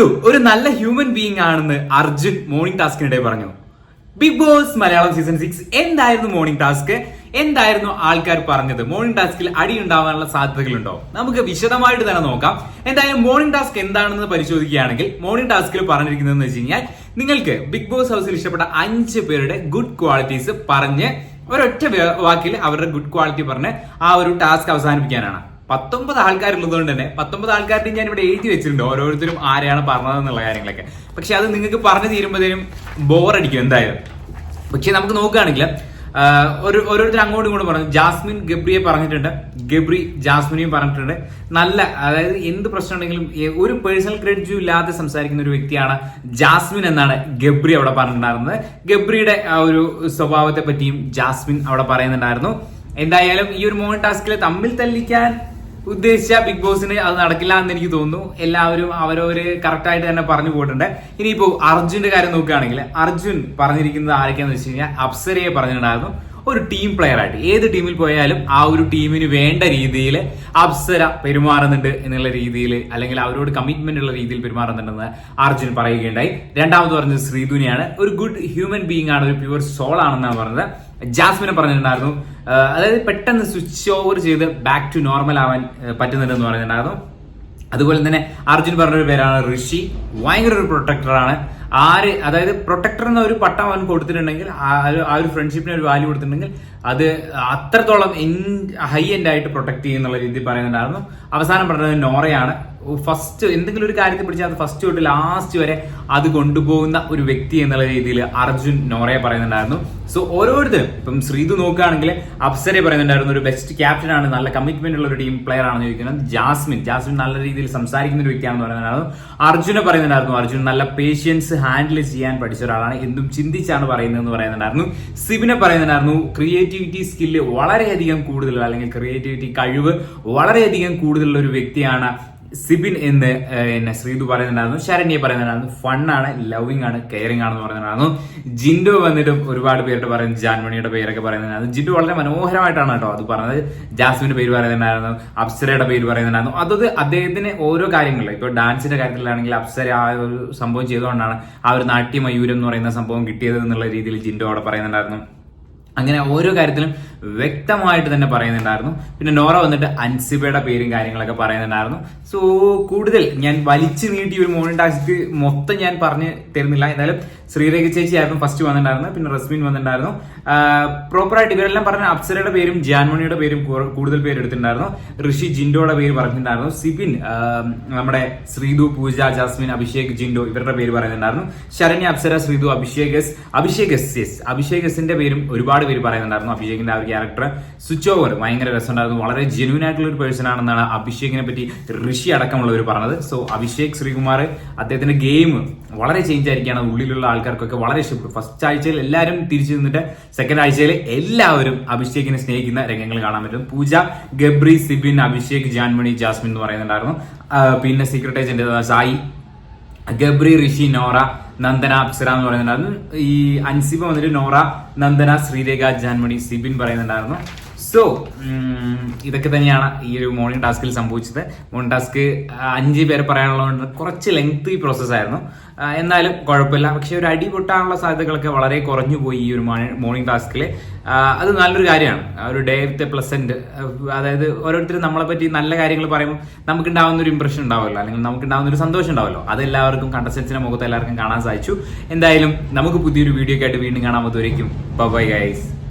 സിന്ധു ഒരു നല്ല human being ആണെന്ന് അർജുൻ മോർണിംഗ് ടാസ്കിനിടെ പറഞ്ഞു. Big boss Malayalam season six എന്തായിരുന്നു മോർണിംഗ് ടാസ്ക് എന്തായിരുന്നു ആൾക്കാർ പറഞ്ഞത്? മോർണിംഗ് ടാസ്കിൽ അടി ഉണ്ടാവാനുള്ള സാധ്യതകളുണ്ടോ? നമുക്ക് വിശദമായിട്ട് തന്നെ നോക്കാം. എന്തായാലും മോർണിംഗ് ടാസ്ക് എന്താണെന്ന് പരിശോധിക്കുകയാണെങ്കിൽ മോർണിംഗ് ടാസ്കിൽ പറഞ്ഞിരിക്കുന്നതെന്ന് വെച്ച് കഴിഞ്ഞാൽ നിങ്ങൾക്ക് ബിഗ് ബോസ് ഹൗസിൽ ഇഷ്ടപ്പെട്ട അഞ്ച് പേരുടെ ഗുഡ് ക്വാളിറ്റീസ് പറഞ്ഞ് ഒരൊറ്റ വാക്കിൽ അവരുടെ ഗുഡ് ക്വാളിറ്റി പറഞ്ഞ് ആ ഒരു ടാസ്ക് അവസാനിപ്പിക്കാനാണ്. പത്തൊമ്പത് ആൾക്കാരുള്ളതുകൊണ്ട് തന്നെ പത്തൊമ്പത് ആൾക്കാരുടെയും ഞാൻ ഇവിടെ എഴുതി വെച്ചിട്ടുണ്ട്. ഓരോരുത്തരും ആരെയാണ് പറഞ്ഞതെന്നുള്ള കാര്യങ്ങളൊക്കെ. പക്ഷെ അത് നിങ്ങൾക്ക് പറഞ്ഞു തീരുമ്പോഴത്തേനും ബോറടിക്കും എന്തായാലും. പക്ഷെ നമുക്ക് നോക്കുകയാണെങ്കിൽ ഒരു ഓരോരുത്തർ അങ്ങോട്ടും ഇങ്ങോട്ടും പറഞ്ഞു. ജാസ്മിൻ ഗബ്രിയെ പറഞ്ഞിട്ടുണ്ട്. ഗബ്രി ജാസ്മിനെയും പറഞ്ഞിട്ടുണ്ട്. നല്ല അതായത് എന്ത് പ്രശ്നം ഉണ്ടെങ്കിലും ഒരു പേഴ്സണൽ ക്രെഡിറ്റും ഇല്ലാതെ സംസാരിക്കുന്ന ഒരു വ്യക്തിയാണ് ജാസ്മിൻ എന്നാണ് ഗബ്രി അവിടെ പറഞ്ഞിട്ടുണ്ടായിരുന്നത്. ഗബ്രിയുടെ ആ ഒരു സ്വഭാവത്തെ പറ്റിയും ജാസ്മിൻ അവിടെ പറയുന്നുണ്ടായിരുന്നു. എന്തായാലും ഈ ഒരു മോൺ ടാസ്കിൽ തമ്മിൽ തല്ലിക്കാൻ ഉദ്ദേശിച്ച ബിഗ് ബോസിന് അത് നടക്കില്ല എന്ന് എനിക്ക് തോന്നുന്നു. എല്ലാവരും അവരവര് കറക്റ്റായിട്ട് തന്നെ പറഞ്ഞു പോയിട്ടുണ്ട്. ഇനിയിപ്പോ അർജുന്റെ കാര്യം നോക്കുകയാണെങ്കിൽ അർജുൻ പറഞ്ഞിരിക്കുന്നത് ആരൊക്കെയാന്ന് വെച്ച് കഴിഞ്ഞാൽ അപ്സരയെ പറഞ്ഞിട്ടുണ്ടായിരുന്നു. ഒരു ടീം പ്ലെയർ ആയിട്ട് ഏത് ടീമിൽ പോയാലും ആ ഒരു ടീമിന് വേണ്ട രീതിയിൽ അപ്സര പെരുമാറുന്നുണ്ട് എന്നുള്ള രീതിയിൽ അല്ലെങ്കിൽ അവരോട് കമ്മിറ്റ്മെന്റ് ഉള്ള രീതിയിൽ പെരുമാറുന്നുണ്ടെന്ന് അർജുൻ പറയുകയുണ്ടായി. രണ്ടാമത് പറഞ്ഞത് ശ്രീധുനിയാണ്. ഒരു ഗുഡ് ഹ്യൂമൻ ബീങ് ആണ് ഒരു പ്യുവർ സോൾ ആണെന്നാണ് പറഞ്ഞത്. ജാസ്മിനെ പറഞ്ഞിട്ടുണ്ടായിരുന്നു. അതായത് പെട്ടെന്ന് സ്വിച്ച് ഓവർ ചെയ്ത് ബാക്ക് ടു നോർമൽ ആവാൻ പറ്റുന്നുണ്ടെന്ന് പറഞ്ഞിട്ടുണ്ടായിരുന്നു. അതുപോലെ തന്നെ അർജുൻ പറഞ്ഞൊരു പേരാണ് ഋഷി. ഭയങ്കര ഒരു പ്രൊട്ടക്ടറാണ് ആര് അതായത് പ്രൊട്ടക്ടർ എന്ന ഒരു പട്ടം അവൻ കൊടുത്തിട്ടുണ്ടെങ്കിൽ ആ ഒരു- ഫ്രണ്ട്ഷിപ്പിന് ഒരു വാല്യൂ കൊടുത്തിട്ടുണ്ടെങ്കിൽ അത് അത്രത്തോളം ഇൻ ഹൈ എൻഡ് ആയിട്ട് പ്രൊട്ടക്ട് ചെയ്യുന്നുള്ള രീതിയിൽ പറയുന്നുണ്ടായിരുന്നു. അവസാനം പറഞ്ഞത് നോറയാണ്. ഫസ്റ്റ് എന്തെങ്കിലും ഒരു കാര്യത്തെ പിടിച്ചാൽ അത് ഫസ്റ്റ് തൊട്ട് ലാസ്റ്റ് വരെ അത് കൊണ്ടുപോകുന്ന ഒരു വ്യക്തി എന്നുള്ള രീതിയിൽ അർജുൻ നോറയെ പറയുന്നുണ്ടായിരുന്നു. സോ ഓരോരുത്തരും ഇപ്പം ശ്രീതു നോക്കുകയാണെങ്കിൽ അപ്സരെ പറയുന്നുണ്ടായിരുന്നു ഒരു ബെസ്റ്റ് ക്യാപ്റ്റൻ ആണ് നല്ല കമ്മിറ്റ്മെന്റ് ഉള്ള ഒരു ടീം പ്ലെയർ ആണെന്ന് ചോദിക്കുന്നത്. ജാസ്മിൻ ജാസ്മിൻ നല്ല രീതിയിൽ സംസാരിക്കുന്ന ഒരു വ്യക്തിയാണെന്ന് പറയുന്നുണ്ടായിരുന്നു. അർജുനെ പറയുന്നുണ്ടായിരുന്നു അർജുൻ നല്ല പേഷ്യൻസ് ഹാൻഡിൽ ചെയ്യാൻ പഠിച്ച ഒരാളാണ് എന്തും ചിന്തിച്ചാണ് പറയുന്നത് എന്ന് പറയുന്നുണ്ടായിരുന്നു. സിബിനെ പറയുന്നുണ്ടായിരുന്നു ക്രിയേറ്റിവിറ്റി സ്കില്ല് വളരെയധികം കൂടുതലുള്ള അല്ലെങ്കിൽ ക്രിയേറ്റിവിറ്റി കഴിവ് വളരെയധികം കൂടുതലുള്ള ഒരു വ്യക്തിയാണ് സിബിൻ എന്ന് എന്നെ ശ്രീതു പറയുന്നുണ്ടായിരുന്നു ശരണ്യെ പറയുന്നുണ്ടായിരുന്നു. ഫണ്ണാണ് ലവിങ് ആണ് കെയറിംഗ് ആണെന്ന് പറയുന്നുണ്ടായിരുന്നു. ജിൻഡോ വന്നിട്ടും ഒരുപാട് പേരുടെ പറയുന്നത് ജാൻമണിയുടെ പേരൊക്കെ പറയുന്നുണ്ടായിരുന്നു. ജിൻഡോ വളരെ മനോഹരമായിട്ടാണ് കേട്ടോ അത് പറഞ്ഞത്. ജാസ്മിന്റെ പേര് പറയുന്നുണ്ടായിരുന്നു അപ്സരയുടെ പേര് പറയുന്നുണ്ടായിരുന്നു. അതത് അദ്ദേഹത്തിന് ഓരോ കാര്യങ്ങളിലും ഇപ്പൊ ഡാൻസിന്റെ കാര്യത്തിലാണെങ്കിൽ അപ്സര ആ ഒരു സംഭവം ചെയ്തുകൊണ്ടാണ് ആ ഒരു നാട്യമയൂരം എന്ന് പറയുന്ന സംഭവം കിട്ടിയത് എന്നുള്ള രീതിയിൽ ജിൻഡോ അവിടെ പറയുന്നുണ്ടായിരുന്നു. അങ്ങനെ ഓരോ കാര്യത്തിലും വ്യക്തമായിട്ട് തന്നെ പറയുന്നുണ്ടായിരുന്നു. പിന്നെ നോറ വന്നിട്ട് അൻസിബയുടെ പേരും കാര്യങ്ങളൊക്കെ പറയുന്നുണ്ടായിരുന്നു. സോ കൂടുതൽ ഞാൻ വലിച്ചു നീട്ടി ഒരു മോർണിംഗ് ടാസ്ക് മൊത്തം ഞാൻ പറഞ്ഞ് തരുന്നില്ല. എന്തായാലും ശ്രീരേഖ ചേച്ചി ആയിരുന്നു ഫസ്റ്റ് വന്നിട്ടുണ്ടായിരുന്നു പിന്നെ റസ്മിൻ വന്നിട്ടുണ്ടായിരുന്നു. പ്രോപ്പറായിട്ട് ഇവരെല്ലാം പറഞ്ഞ അപ്സരയുടെ പേരും ജാൻമണിയുടെ പേരും കൂടുതൽ പേര് എടുത്തിട്ടുണ്ടായിരുന്നു. ഋഷി ജിൻഡോയുടെ പേര് പറഞ്ഞിട്ടുണ്ടായിരുന്നു. സിബിൻ നമ്മുടെ ശ്രീതു പൂജ ജാസ്മിൻ അഭിഷേക് ജിൻഡോ ഇവരുടെ പേര് പറയുന്നുണ്ടായിരുന്നു. ശരണ്യ അപ്സര ശ്രീതു അഭിഷേക് അഭിഷേക് എസ് എസ് അഭിഷേക് എസിന്റെ പേരും ഒരുപാട് പേര് പറയുന്നുണ്ടായിരുന്നു അഭിഷേകിന്റെ ആ ഒരു ക്യാരക്ടർ സ്വിച്ച് ഓവർ ഭയങ്കര രസമുണ്ടായിരുന്നു. വളരെ ജെന്യൂൻ ആയിട്ടുള്ള ഒരു പേഴ്സൺ ആണെന്നാണ് അഭിഷേകിനെ പറ്റി ഋഷി അടക്കമുള്ളവർ പറഞ്ഞത്. സോ അഭിഷേക് ശ്രീകുമാർ അദ്ദേഹത്തിന്റെ ഗെയിം വളരെ ചേഞ്ച് ആയിരിക്കുകയാണ്. ഉള്ളിലുള്ള ആൾക്കാർക്കൊക്കെ വളരെ ഇഷ്ടപ്പെട്ടു. ഫസ്റ്റ് ആഴ്ചയിൽ എല്ലാവരും തിരിച്ചു നിന്നിട്ട് സെക്കൻഡ് ആഴ്ചയിൽ എല്ലാവരും അഭിഷേകിനെ സ്നേഹിക്കുന്ന രംഗങ്ങൾ കാണാൻ പറ്റും. പൂജ ഗബ്രി സിബിൻ അഭിഷേക് ജാൻമണി ജാസ്മിൻ എന്ന് പറയുന്നുണ്ടായിരുന്നു. പിന്നെ secret agent Sai Gabri Rishi Nora Nandana Apsara എന്ന് പറയുന്നുണ്ടായിരുന്നു. ഈ അൻസിബ വന്നിട്ട് നോറ നന്ദന ശ്രീരേഖ ജാൻമണി സിബിൻ പറയുന്നുണ്ടായിരുന്നു. സോ ഇതൊക്കെ തന്നെയാണ് ഈ ഒരു മോർണിംഗ് ടാസ്കിൽ സംഭവിച്ചത്. മോർണിംഗ് ടാസ്ക് അഞ്ച് പേര് പറയാനുള്ളതുകൊണ്ട് കുറച്ച് ലെങ്ത് പ്രോസസ് ആയിരുന്നു. എന്നാലും കുഴപ്പമില്ല. പക്ഷെ ഒരു അടി പൊട്ടാനുള്ള സാധ്യതകളൊക്കെ വളരെ കുറഞ്ഞു പോയി ഈ ഒരു മോർണിംഗ് ടാസ്കിൽ അത് നല്ലൊരു കാര്യമാണ്. ഒരു ഡേ വിത്ത് പ്ലസന്റ് അതായത് ഓരോരുത്തരും നമ്മളെ പറ്റി നല്ല കാര്യങ്ങൾ പറയുമ്പോൾ നമുക്കുണ്ടാവുന്ന ഒരു ഇംപ്രഷൻ ഉണ്ടാവുമല്ലോ. അല്ലെങ്കിൽ നമുക്ക് നമുക്കുണ്ടാവുന്ന ഒരു സന്തോഷം ഉണ്ടാവുമല്ലോ. അതെല്ലാവർക്കും കണ്ടസ്റ്റൻസിന്റെ മുഖത്ത് എല്ലാവർക്കും കാണാൻ സാധിച്ചു. എന്തായാലും നമുക്ക് പുതിയൊരു വീഡിയോ ആയിട്ട് വീണ്ടും കാണാൻ പറ്റുമായിരിക്കും ബൈ ഗൈസ്